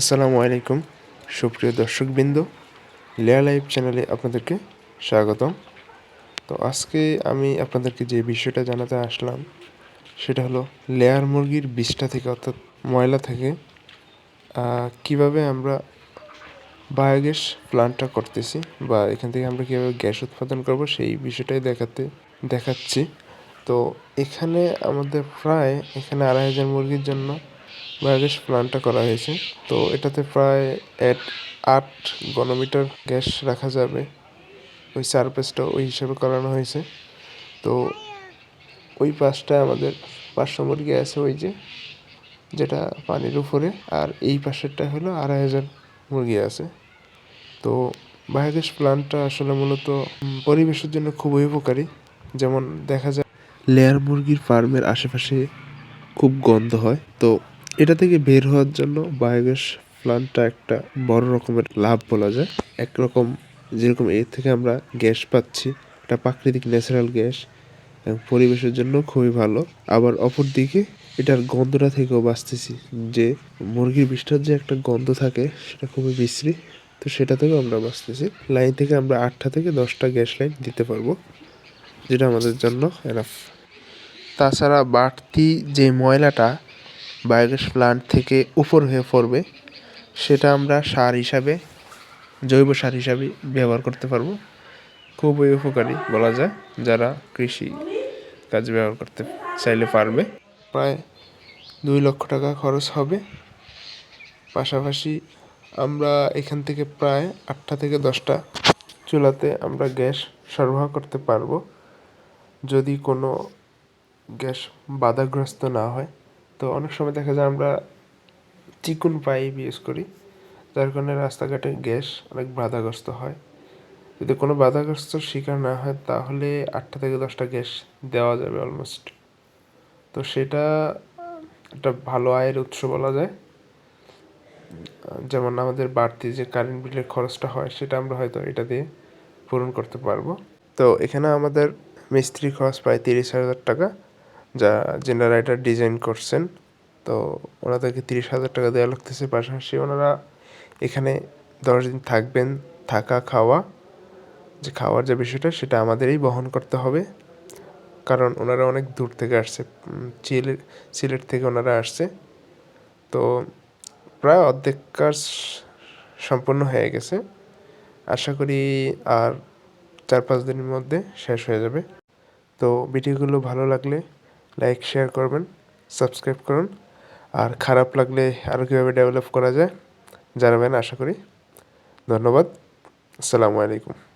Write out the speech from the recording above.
আসসালামু আলাইকুম, সুপ্রিয় দর্শকবৃন্দ লেয়া লাইভ চ্যানেলে আপনাদেরকে স্বাগতম। তো আজকে আমি আপনাদেরকে যে বিষয়টা জানাতে আসলাম, সেটা হলো লেয়ার মুরগির বিষটা থেকে, অর্থাৎ ময়লা থেকে কীভাবে আমরা বায়োগ্যাস প্ল্যান্টটা করতেছি বা এখান থেকে আমরা কীভাবে গ্যাস উৎপাদন করব, সেই বিষয়টাই দেখাতে, দেখাচ্ছি। তো এখানে আমাদের প্রায় এখানে আড়াই হাজার মুরগির জন্য বায়োগ্যাস প্ল্যান্টটা করা হয়েছে। তো এটাতে প্রায় এক আট ঘনমিটার গ্যাস রাখা যাবে। ওই সারফেসটা ওই হিসাবে করানো হয়েছে। তো ওই পাশটায় আমাদের পাঁচশো মুরগি আছে ওই যে, যেটা পানির উপরে, আর এই পাশেরটা হলো আড়াই হাজার মুরগি আছে। তো বায়োগ্যাস প্ল্যান্টটা আসলে মূলত পরিবেশের জন্য খুবই উপকারী। যেমন দেখা যায় লেয়ার মুরগির ফার্মের আশেপাশে খুব গন্ধ হয়। তো এটা থেকে বের হওয়ার জন্য বায়োগ্যাস প্ল্যান্টটা একটা বড় রকমের লাভ বলা যায়। একরকম যেরকম এর থেকে আমরা গ্যাস পাচ্ছি একটা প্রাকৃতিক ন্যাচারাল গ্যাস এবং পরিবেশের জন্য খুবই ভালো। আবার অপর দিকে এটার গন্ধটা থেকেও বাঁচতেছি যে মুরগির বিষ্ঠার যে একটা গন্ধ থাকে সেটা খুবই বিশ্রী, তো সেটা থেকেও আমরা বাঁচতেছি। লাইন থেকে আমরা আটটা থেকে দশটা গ্যাস লাইন দিতে পারব, যেটা আমাদের জন্য এনাফ। তাছাড়া বাড়তি যে ময়লাটা বায়োগ্যাস প্লান্ট থেকে উপর হয়ে পড়বে, সেটা আমরা সার হিসাবে, জৈব সার হিসাবে ব্যবহার করতে পারব। খুবই উপকারী বলা যায়, যারা কৃষি কাজ ব্যবহার করতে চাইলে পারবে। প্রায় দুই লক্ষ টাকা খরচ হবে। পাশাপাশি আমরা এখান থেকে প্রায় আটটা থেকে দশটা চুলাতে আমরা গ্যাস সরবরাহ করতে পারব। যদি কোনো গ্যাস বাধাগ্রস্ত না হয় তো অনেক সময় দেখা যায় আমরা চিকুন পাইপ ইউজ করি, যার কারণে রাস্তাঘাটে গ্যাস অনেক বাধাগ্রস্ত হয়। যদি কোনো বাধাগ্রস্ত শিকার না হয়, তাহলে আটটা থেকে দশটা গ্যাস দেওয়া যাবে অলমোস্ট তো সেটা একটা ভালো আয়ের উৎস বলা যায়। যেমন আমাদের বাড়তি যে কারেন্ট বিলের খরচটা হয়, সেটা আমরা হয়তো এটা দিয়ে পূরণ করতে পারব। তো এখানে আমাদের মিস্ত্রি খরচ প্রায় তিরিশ হাজার টাকা। যা জেনারেটর ডিজাইন করছেন তো ওনাদেরকে তিরিশ হাজার টাকা দেওয়া লাগতেছে। পাশাপাশি ওনারা এখানে দশ দিন থাকবেন থাকা খাওয়া যে খাওয়ার যে বিষয়টা সেটা আমাদেরই বহন করতে হবে। কারণ ওনারা অনেক দূর থেকে আসছে উম, চিল সিলেট থেকে ওনারা আসছে। তো প্রায় অর্ধেক কাজ সম্পূর্ণ হয়ে গেছে। আশা করি আর চার পাঁচ দিনের মধ্যে শেষ হয়ে যাবে। তো ভিডিওগুলো ভালো লাগলে লাইক শেয়ার করবেন সাবস্ক্রাইব করুন। আর খারাপ লাগলে আরও কীভাবে ডেভেলপ করা যায় জানাবেন, আশা করি। ধন্যবাদ। আসসালামু আলাইকুম।